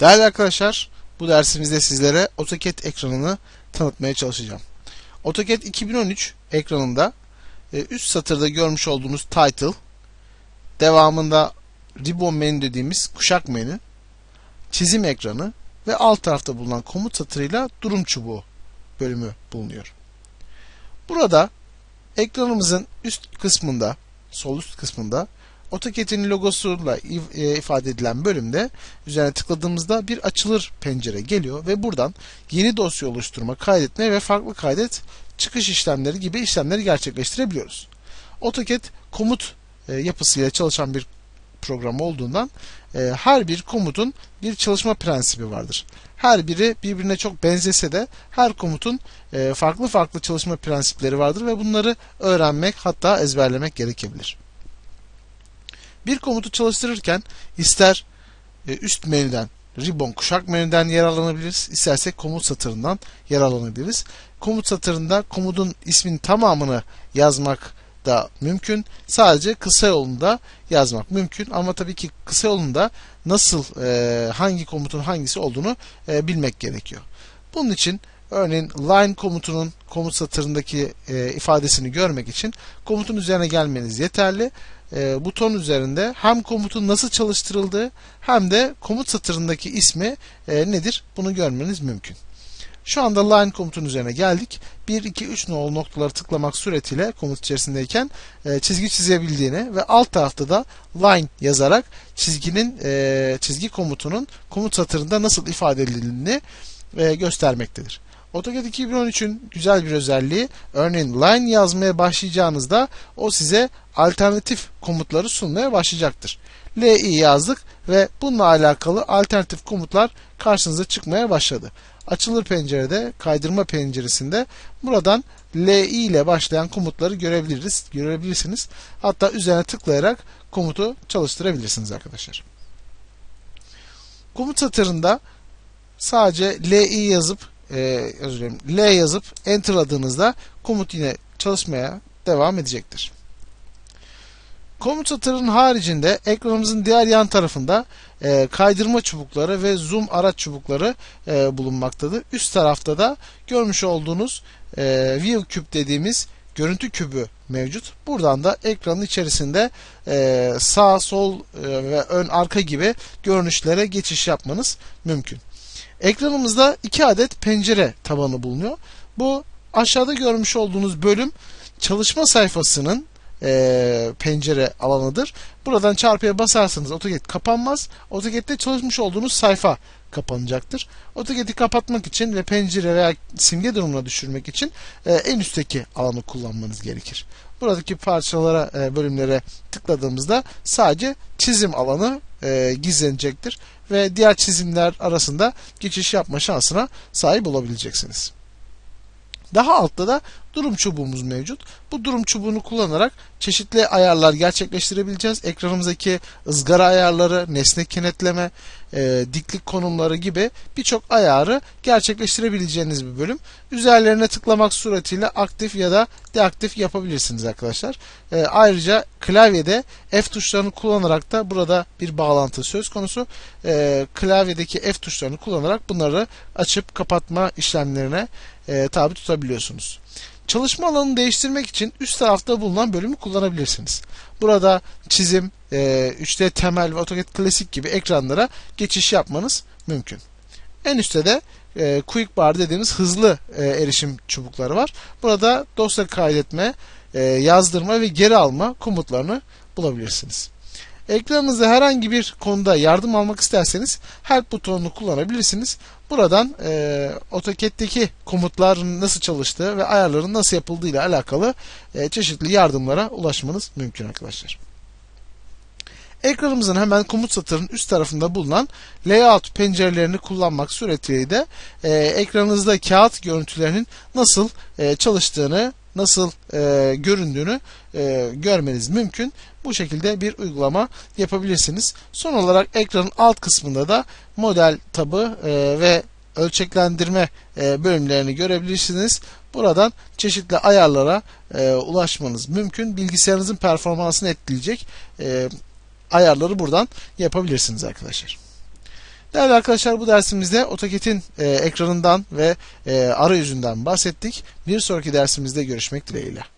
Değerli arkadaşlar, bu dersimizde sizlere AutoCAD ekranını tanıtmaya çalışacağım. AutoCAD 2013 ekranında e, üst satırda görmüş olduğunuz title, devamında ribbon menü dediğimiz kuşak menü, çizim ekranı ve alt tarafta bulunan komut satırıyla durum çubuğu bölümü bulunuyor. Burada ekranımızın üst kısmında, sol üst kısmında AutoCAD'in logosuyla e, ifade edilen bölümde üzerine tıkladığımızda bir açılır pencere geliyor ve buradan yeni dosya oluşturma, kaydetme ve farklı kaydet çıkış işlemleri gibi işlemleri gerçekleştirebiliyoruz. AutoCAD komut e, yapısıyla çalışan bir program olduğundan e, her bir komutun bir çalışma prensibi vardır. Her biri birbirine çok benzese de her komutun farklı farklı çalışma prensipleri vardır ve bunları öğrenmek hatta ezberlemek gerekebilir. Bir komutu çalıştırırken ister e, üst menüden ribbon kuşak menüden yararlanabiliriz. İstersek komut satırından yararlanabiliriz. Komut satırında komutun isminin tamamını yazmak da mümkün. Sadece kısa yolunda yazmak mümkün. Ama tabii ki kısa yolunda nasıl e, hangi komutun hangisi olduğunu e, bilmek gerekiyor. Bunun için örneğin line komutunun komut satırındaki e, ifadesini görmek için komutun üzerine gelmeniz yeterli e, buton üzerinde hem komutun nasıl çalıştırıldığı hem de komut satırındaki ismi e, nedir bunu görmeniz mümkün. Şu anda line komutun üzerine geldik. 1, 2, 3 nolu noktaları tıklamak suretiyle komut içerisindeyken e, çizgi çizebildiğini ve alt tarafta da line yazarak çizginin e, çizgi komutunun komut satırında nasıl ifade edildiğini e, göstermektedir. AutoCAD 2013'ün güzel bir özelliği örneğin line yazmaya başlayacağınızda o size alternatif komutları sunmaya başlayacaktır. LI yazdık ve bununla alakalı alternatif komutlar karşınıza çıkmaya başladı. Açılır pencerede, kaydırma penceresinde buradan LI ile başlayan komutları görebiliriz, görebilirsiniz. Hatta üzerine tıklayarak komutu çalıştırabilirsiniz arkadaşlar. Komut satırında sadece LI yazıp e, özür dilerim, L yazıp enterladığınızda komut yine çalışmaya devam edecektir. Komut satırının haricinde ekranımızın diğer yan tarafında e, kaydırma çubukları ve zoom araç çubukları e, bulunmaktadır. Üst tarafta da görmüş olduğunuz e, view küp dediğimiz görüntü kübü mevcut. Buradan da ekranın içerisinde e, sağ, sol e, ve ön, arka gibi görünüşlere geçiş yapmanız mümkün. Ekranımızda iki adet pencere tabanı bulunuyor. Bu aşağıda görmüş olduğunuz bölüm çalışma sayfasının e, pencere alanıdır. Buradan çarpıya basarsanız AutoCAD kapanmaz. AutoCAD'de çalışmış olduğunuz sayfa kapanacaktır. AutoCAD'i kapatmak için ve pencere veya simge durumuna düşürmek için e, en üstteki alanı kullanmanız gerekir. Buradaki parçalara, e, bölümlere tıkladığımızda sadece çizim alanı e, gizlenecektir ve diğer çizimler arasında geçiş yapma şansına sahip olabileceksiniz. Daha altta da durum çubuğumuz mevcut. Bu durum çubuğunu kullanarak çeşitli ayarlar gerçekleştirebileceğiz. Ekranımızdaki ızgara ayarları, nesne kenetleme, e, diklik konumları gibi birçok ayarı gerçekleştirebileceğiniz bir bölüm. Üzerlerine tıklamak suretiyle aktif ya da deaktif yapabilirsiniz arkadaşlar. E, ayrıca klavyede F tuşlarını kullanarak da burada bir bağlantı söz konusu. E, klavyedeki F tuşlarını kullanarak bunları açıp kapatma işlemlerine e, tabi tutabiliyorsunuz. Çalışma alanını değiştirmek için üst tarafta bulunan bölümü kullanabilirsiniz. Burada çizim, 3D e, temel ve AutoCAD klasik gibi ekranlara geçiş yapmanız mümkün. En üstte de e, Quick Bar dediğimiz hızlı e, erişim çubukları var. Burada dosya kaydetme, yazdırma ve geri alma komutlarını bulabilirsiniz. Ekranınızda herhangi bir konuda yardım almak isterseniz Help butonunu kullanabilirsiniz. Buradan e, AutoCAD'deki komutların nasıl çalıştığı ve ayarların nasıl yapıldığı ile alakalı e, çeşitli yardımlara ulaşmanız mümkün arkadaşlar. Ekranımızın hemen komut satırının üst tarafında bulunan layout pencerelerini kullanmak suretiyle de e, ekranınızda kağıt görüntülerinin nasıl e, çalıştığını nasıl e, göründüğünü e, görmeniz mümkün. Bu şekilde bir uygulama yapabilirsiniz. Son olarak ekranın alt kısmında da model tabı e, ve ölçeklendirme e, bölümlerini görebilirsiniz. Buradan çeşitli ayarlara e, ulaşmanız mümkün. Bilgisayarınızın performansını etkileyecek e, ayarları buradan yapabilirsiniz arkadaşlar. Değerli arkadaşlar bu dersimizde AutoCAD'in e, ekranından ve e, arayüzünden bahsettik. Bir sonraki dersimizde görüşmek dileğiyle.